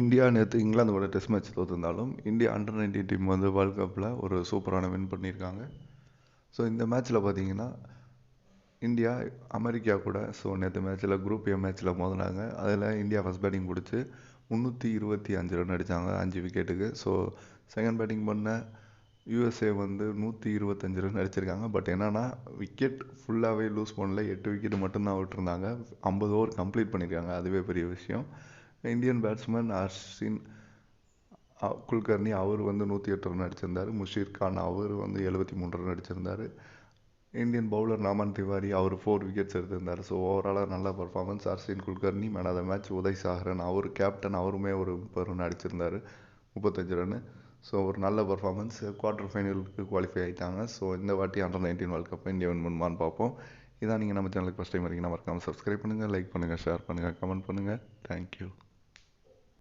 India நேற்று இங்கிலாந்தோட test match தோற்றிருந்தாலும் இந்தியா அண்டர் நைன்டீன் டீம் வந்து வேர்ல்ட் கப்பில் ஒரு சூப்பரான வின் பண்ணியிருக்காங்க. ஸோ இந்த மேட்ச்சில் பார்த்தீங்கன்னா இந்தியா அமெரிக்கா கூட ஸோ நேற்று மேட்ச்சில் குரூப் ஏ மேட்ச்சில் மோதினாங்க. அதில் இந்தியா ஃபஸ்ட் பேட்டிங் பிடிச்சி முந்நூற்றி இருபத்தி அஞ்சு ரன் அடித்தாங்க அஞ்சு விக்கெட்டுக்கு ஸோ செகண்ட் பேட்டிங் பண்ண யூஎஸ்ஏ வந்து நூற்றி இருபத்தஞ்சு ரன் அடிச்சிருக்காங்க. பட் என்னென்னா விக்கெட் ஃபுல்லாகவே லூஸ் பண்ணல. எட்டு விக்கெட் மட்டும்தான் விட்டுருந்தாங்க. ஐம்பது ஓவர் கம்ப்ளீட் பண்ணியிருக்காங்க அதுவே பெரிய விஷயம். இந்தியன் பேட்ஸ்மேன் அர்ஷின் குல்கர்னி அவர் வந்து நூற்றி எட்டு ரன் அடிச்சிருந்தார். முஷீர் கான் அவர் வந்து எழுபத்தி மூணு ரன் அடிச்சிருந்தார். இந்தியன் பவுலர் நாமன் திவாரி அவர் ஃபோர் விக்கெட்ஸ் எடுத்திருந்தார். ஸோ ஓவராலாக நல்ல performance Arshin Kulkarni man of the match Uday Saharan our captain அவருமே ஒரு முப்பது ரன் அடிச்சிருந்தார். முப்பத்தஞ்சு ரன் ஸோ ஒரு நல்ல பர்ஃபார்மன்ஸ் குவார்ட்டர் ஃபைனலுக்கு குவாலிஃபை ஆகிட்டாங்க ஸோ இந்த வாட்டி under nineteen world cup India win பண்ணுமான்னு பார்ப்போம். இதான் நீங்கள் நம்ம சேனலுக்கு ஃபஸ்ட் டைம் வரீங்கன்னா மறக்காமல் சப்ஸ்கிரைப் பண்ணுங்கள் லைக் பண்ணுங்கள் ஷேர் பண்ணுங்கள் கமெண்ட் பண்ணுங்கள் தேங்க்யூ